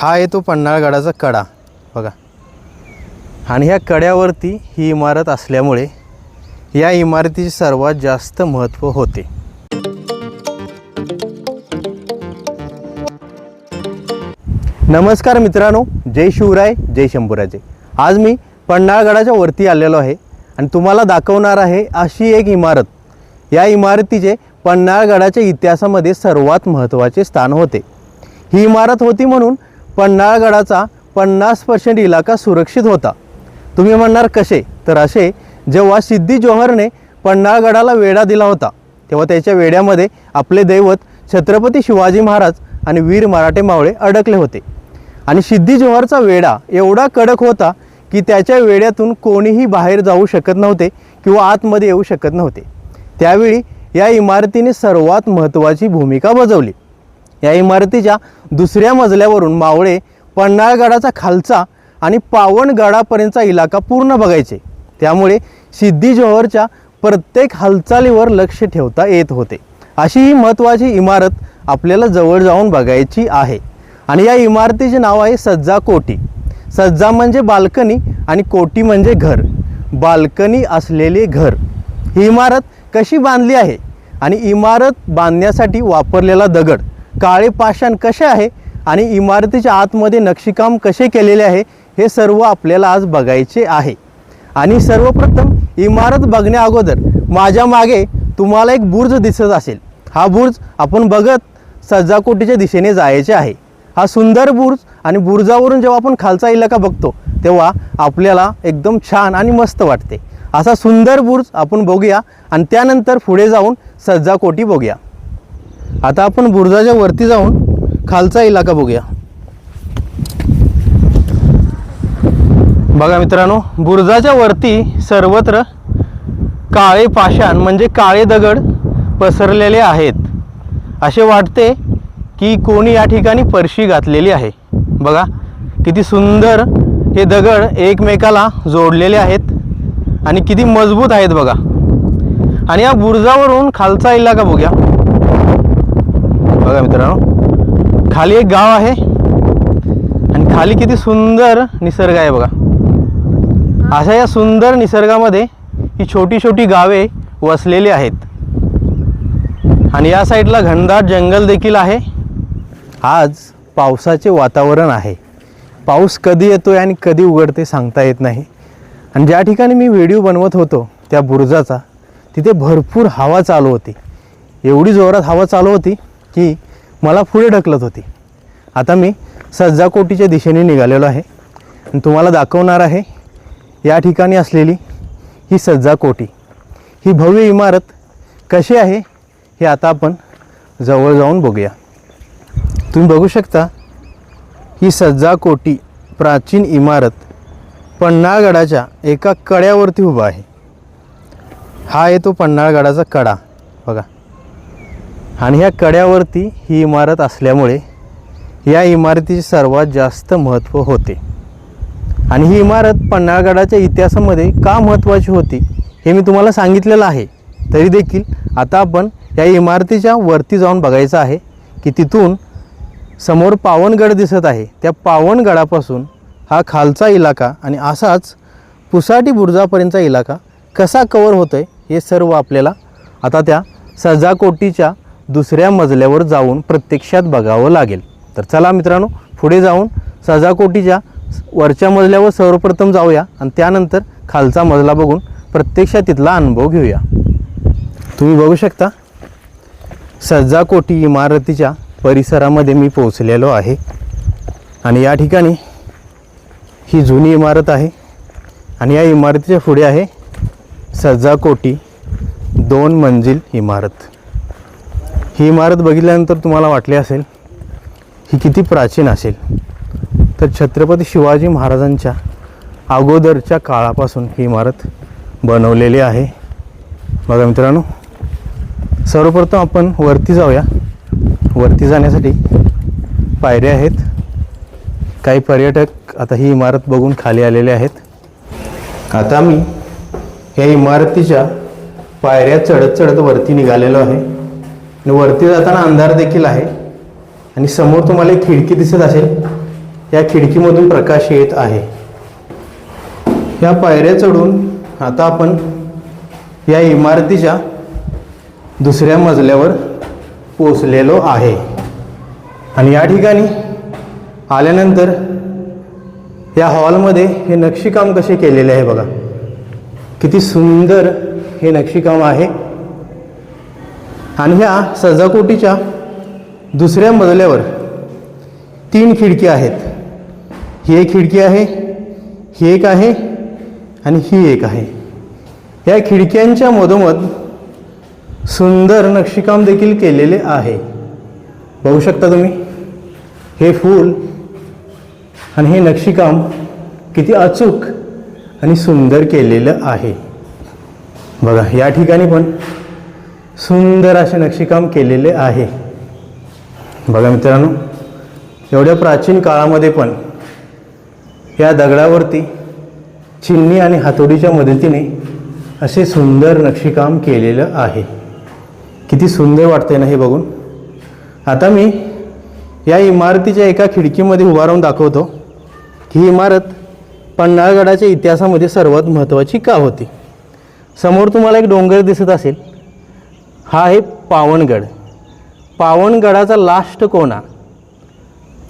हा आहे तो पन्हाळगडाचा कडा. बघा. आणि ह्या कड्यावरती ही इमारत असल्यामुळे या इमारतीचे सर्वात जास्त महत्त्व होते. नमस्कार मित्रांनो. जय शिवराय जय शंभूराजे. आज मी पन्हाळगडाच्या वरती आलेलो आहे आणि तुम्हाला दाखवणार आहे अशी एक इमारत. या इमारतीचे पन्हाळगडाच्या इतिहासामध्ये सर्वात महत्त्वाचे स्थान होते. ही इमारत होती म्हणून पन्हाळगडाचा पन्नास पर्सेंट इलाका सुरक्षित होता. तुम्ही म्हणणार कसे? तर असे जेव्हा सिद्धी जोहरने पन्हाळगडाला वेढा दिला होता तेव्हा त्याच्या वेड्यामध्ये आपले दैवत छत्रपती शिवाजी महाराज आणि वीर मराठे मावळे अडकले होते. आणि सिद्धी जोहरचा वेढा एवढा कडक होता की त्याच्या वेड्यातून कोणीही बाहेर जाऊ शकत नव्हते किंवा आतमध्ये येऊ शकत नव्हते. त्यावेळी या इमारतीने सर्वात महत्त्वाची भूमिका बजावली. या इमारतीच्या दुसऱ्या मजल्यावरून मावळे पन्हाळगडाचा खालचा आणि पावनगडापर्यंतचा इलाका पूर्ण बघायचे. त्यामुळे सिद्धी जोहरच्या प्रत्येक हालचालीवर लक्ष ठेवता येत होते. अशी ही महत्त्वाची इमारत आपल्याला जवळ जाऊन बघायची आहे. आणि या इमारतीचे नाव आहे सज्जा कोटी सज्जा म्हणजे बाल्कनी आणि कोटी म्हणजे घर. बाल्कनी असलेले घर. ही इमारत कशी बांधली आहे? आणि इमारत बांधण्यासाठी वापरलेला दगड. काळे पाषाण कसे आहे आणि इमारतीच्या आतमध्ये नक्षीकाम कसे केलेले आहे हे सर्व आपल्याला आज बघायचे आहे. आणि सर्वप्रथम इमारत बघण्या अगोदर माझ्या मागे तुम्हाला एक बुर्ज दिसत असेल. हा बुर्ज आपण बघत सज्जाकोटीच्या दिशेने जायचे आहे. हा सुंदर बुर्ज आणि बुर्जावरून जेव्हा आपण खालचा इलाका बघतो तेव्हा आपल्याला एकदम छान आणि मस्त वाटते. असा सुंदर बुर्ज आपण बघूया आणि त्यानंतर पुढे जाऊन सज्जाकोटी बघूया. आता आपण बुरुजाच्या वरती जाऊन खालचा इलाका बघूया. बघा मित्रांनो बुरुजाच्या वरती सर्वत्र काळे पाषाण म्हणजे काळे दगड पसरलेले आहेत. असे वाटते की कोणी या ठिकाणी परशी घातलेली आहे. बघा किती सुंदर हे दगड एकमेकाला जोडलेले आहेत आणि किती मजबूत आहेत बघा. आणि या बुरजावरून खालचा इलाका बघूया. बघा मित्रांनो खाली एक गाव आहे आणि खाली किती सुंदर निसर्ग आहे बघा. अशा या सुंदर निसर्गामध्ये ही छोटी छोटी गावे वसलेली आहेत. आणि या साईडला घनदाट जंगल देखील आहे. आज पावसाचे वातावरण आहे. पाऊस कधी येतोय आणि कधी उघडते सांगता येत नाही. आणि ज्या ठिकाणी मी व्हिडिओ बनवत होतो त्या बुरुजाचा तिथे भरपूर हवा चालू होती. एवढी जोरात हवा चालू होती की मला पुढे ढकलत होती. आता मी सज्जाकोटीच्या दिशेने निघालेलो आहे. आणि तुम्हाला दाखवणार आहे या ठिकाणी असलेली ही सज्जाकोटी ही भव्य इमारत कशी आहे हे आता आपण जवळ जाऊन बघूया. तुम्ही बघू शकता ही सज्जाकोटी प्राचीन इमारत पन्हाळगडाच्या एका कड्यावरती उभा आहे. हा आहे तो पन्हाळगडाचा कडा. बघा. आणि ह्या कड्यावरती ही इमारत असल्यामुळे या इमारतीचे सर्वात जास्त महत्त्व होते. आणि ही इमारत पन्हाळगडाच्या इतिहासामध्ये का महत्त्वाची होती हे मी तुम्हाला सांगितलेलं आहे. तरी देखील आता आपण या इमारतीच्या वरती जाऊन बघायचं आहे की तिथून समोर पावनगड दिसत आहे. त्या पावनगडापासून हा खालचा इलाका आणि असाच पुसाटी बुर्जापर्यंतचा इलाका कसा कवर होतो आहे हे सर्व आपल्याला आता त्या सजाकोटीच्या दुसऱ्या मजल्यावर जाऊन प्रत्यक्षात बघावं लागेल. तर चला मित्रांनो पुढे जाऊन सजाकोटीच्या वरच्या मजल्यावर सर्वप्रथम जाऊया आणि त्यानंतर खालचा मजला बघून प्रत्यक्षात तिथला अनुभव घेऊया. तुम्ही बघू शकता सज्जाकोटी इमारतीच्या परिसरामध्ये मी पोहोचलेलो आहे. आणि या ठिकाणी ही जुनी इमारत आहे. आणि या इमारतीच्या पुढे आहे सज्जाकोटी दोन मंजिल इमारत. ही इमारत बघितल्यानंतर तुम्हाला वाटले असेल ही किती प्राचीन असेल. तर छत्रपती शिवाजी महाराजांच्या अगोदरच्या काळापासून ही इमारत बनवलेली आहे. बघा मित्रांनो सर्वप्रथम आपण वरती जाऊया. वरती जाण्यासाठी पायऱ्या आहेत. काही पर्यटक आता ही इमारत बघून खाली आलेले आहेत. आता मी या इमारतीच्या पायऱ्या चढत चढत वरती निघालेलो आहे. आणि वरती जाताना अंधार देखील आहे. आणि समोर तुम्हाला एक खिडकी दिसत असेल. या खिडकीमधून प्रकाश येत आहे. या पायऱ्या चढून आता आपण या इमारतीच्या दुसऱ्या मजल्यावर पोचलेलो आहे. आणि या ठिकाणी आल्यानंतर या हॉलमध्ये हे नक्षीकाम कसे केलेले आहे बघा. किती सुंदर हे नक्षीकाम आहे. आणि ह्या सजाकोटीच्या दुसऱ्या मजल्यावर तीन खिडकी आहेत. ही एक खिडकी आहे ही एक आहे आणि ही एक आहे. या खिडक्यांच्या मधोमध सुंदर नक्षीकाम देखील केलेले आहे. बघू शकता तुम्ही हे फूल आणि हे नक्षीकाम किती अचूक आणि सुंदर केलेलं आहे. बघा या ठिकाणी पण सुंदर असे नक्षीकाम केलेले आहे. बघा मित्रांनो एवढ्या प्राचीन काळामध्ये पण या दगडावरती चिन्नी आणि हातोडीच्या मदतीने असे सुंदर नक्षीकाम केलेलं आहे. किती सुंदर वाटते ना हे बघून. आता मी या इमारतीच्या एका खिडकीमध्ये उभा राहून दाखवतो ही इमारत पन्हाळगडाच्या इतिहासामध्ये सर्वात महत्त्वाची का होती? समोर तुम्हाला एक डोंगर दिसत असेल. हा आहे पावनगड. पावनगडाचा लास्ट कोणा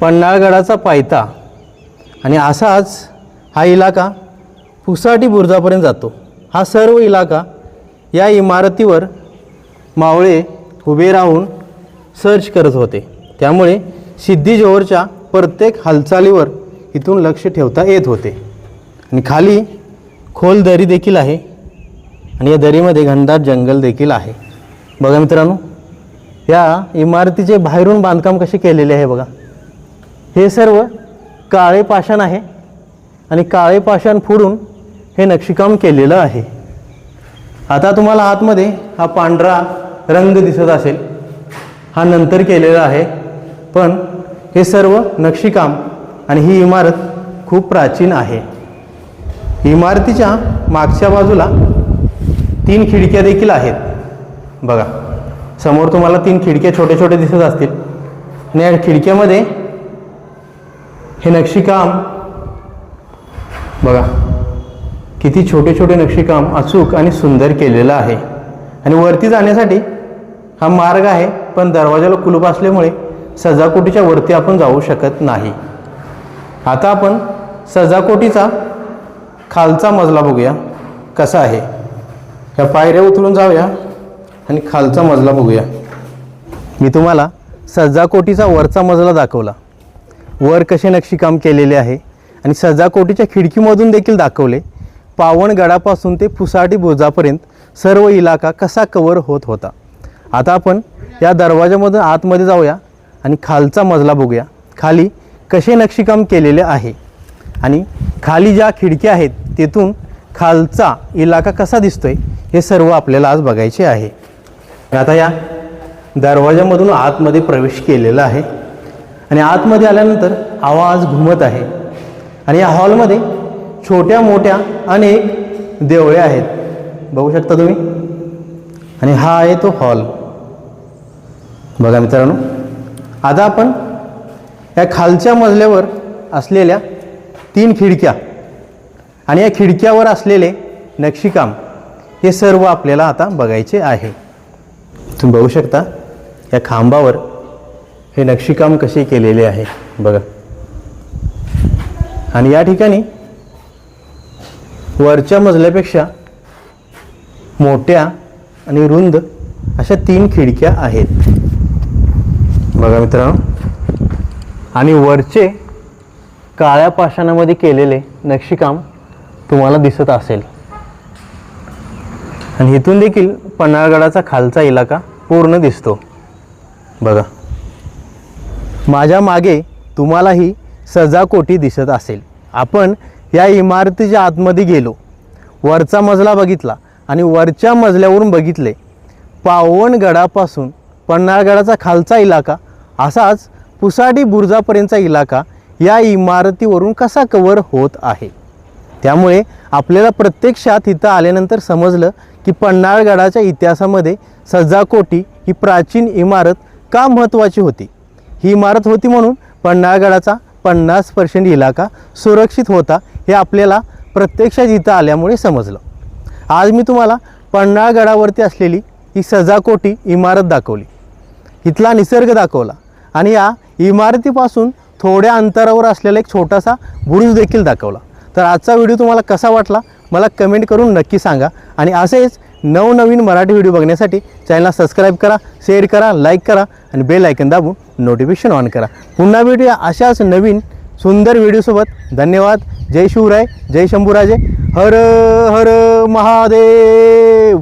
पन्हाळगडाचा पायथा. आणि असाच हा इलाका पुसाटी बुर्जापर्यंत जातो. हा सर्व इलाका या इमारतीवर मावळे उभे राहून सर्च करत होते. त्यामुळे सिद्धी प्रत्येक हालचालीवर इथून लक्ष ठेवता येत होते. आणि खाली खोल दरी देखील आहे. आणि या दरीमध्ये घनदाट जंगल देखील आहे. बघा मित्रांनो या इमारतीचे बाहेरून बांधकाम कसे केलेले आहे बघा. हे सर्व काळे पाषाण आहे आणि काळे पाषाण फोडून हे नक्षीकाम केलेलं आहे. आता तुम्हाला आतमध्ये हा पांढरा रंग दिसत असेल. हा नंतर केलेला आहे. पण हे सर्व नक्षीकाम आणि ही इमारत खूप प्राचीन आहे. इमारतीच्या मागच्या बाजूला तीन खिडक्या देखील आहेत. बघा. समोर तुम्हाला तीन खिडक्या छोटे छोटे दिसत असतील. आणि या खिडक्यामध्ये हे नक्षीकाम बघा किती छोटे छोटे नक्षीकाम अचूक आणि सुंदर केलेलं आहे. आणि वरती जाण्यासाठी हा मार्ग आहे पण दरवाजाला कुलूप असल्यामुळे सजाकोटीच्या वरती आपण जाऊ शकत नाही. आता आपण सजाकोटीचा खालचा मजला बघूया कसा आहे. या पायऱ्या उतरून जाऊया. आणि खालचा मजला बघूया. मी तुम्हाला सजाकोटीचा वरचा मजला दाखवला. वर कसे नक्षीकाम केलेले आहे आणि सजाकोटीच्या खिडकीमधून देखील दाखवले. पावनगडापासून ते फुसाटी बोजापर्यंत सर्व इलाका कसा कवर होत होता. आता आपण या दरवाजामधून आतमध्ये जाऊया आणि खालचा मजला बघूया. खाली कसे नक्षीकाम केलेले आहे. आणि खाली ज्या खिडक्या आहेत तिथून खालचा इलाका कसा दिसतोय हे सर्व आपल्याला आज बघायचे आहे. आता या दरवाजामधून आतमध्ये प्रवेश केलेला आहे. आणि आतमध्ये आल्यानंतर आवाज घुमत आहे. आणि या हॉलमध्ये छोट्या मोठ्या अनेक देवळे आहेत. बघू शकता तुम्ही? आणि हा आहे तो हॉल. बघा मित्रांनो आता आपण या खालच्या मजल्यावर असलेल्या तीन खिडक्या आणि या खिडक्यावर असलेले नक्षीकाम हे सर्व आपल्याला आता बघायचे आहे. तुम्ही बघू शकता या खांबावर हे नक्षीकाम कसे केलेले आहे बघा. आणि या ठिकाणी वरच्या मजल्यापेक्षा मोठ्या आणि रुंद अशा तीन खिडक्या आहेत. बघा मित्रांनो. आणि वरचे काळ्या पाषाणामध्ये केलेले नक्षीकाम तुम्हाला दिसत असेल. आणि इथून देखील पन्हाळगडाचा खालचा इलाका पूर्ण दिसतो. बघा. माझ्या मागे तुम्हालाही सजाकोटी दिसत असेल. आपण या इमारतीच्या आतमध्ये गेलो. वरचा मजला बघितला आणि वरच्या मजल्यावरून बघितले. पावनगडापासून पन्हाळगडाचा खालचा इलाका असाच पुसाडी बुर्जापर्यंतचा इलाका या इमारतीवरून कसा कवर होत आहे? त्यामुळे आपल्याला प्रत्यक्षात इथं आल्यानंतर समजलं की पन्हाळगडाच्या इतिहासामध्ये सज्जाकोटी ही प्राचीन इमारत का महत्त्वाची होती? ही इमारत होती म्हणून पन्हाळगडाचा पन्नास पर्सेंट इलाका सुरक्षित होता हे आपल्याला प्रत्यक्षात इथं आल्यामुळे समजलं. आज मी तुम्हाला पन्हाळगडावरती असलेली ही सजाकोटी इमारत दाखवली. इथला निसर्ग दाखवला आणि या इमारतीपासून थोड्या अंतरावर असलेला एक छोटासा बुरुज देखील दाखवला. तर आजचा व्हिडिओ तुम्हाला कसा वाटला मला कमेंट करून नक्की सांगा. आणि असेच नवनवीन मराठी व्हिडिओ बघण्यासाठी चॅनलला सबस्क्राईब करा शेअर करा लाईक करा आणि बेल आयकन दाबून नोटिफिकेशन ऑन करा. पुन्हा भेटूया अशाच नवीन सुंदर व्हिडिओसोबत धन्यवाद. जय शिवराय. जय शंभूराजे. हर हर महादेव.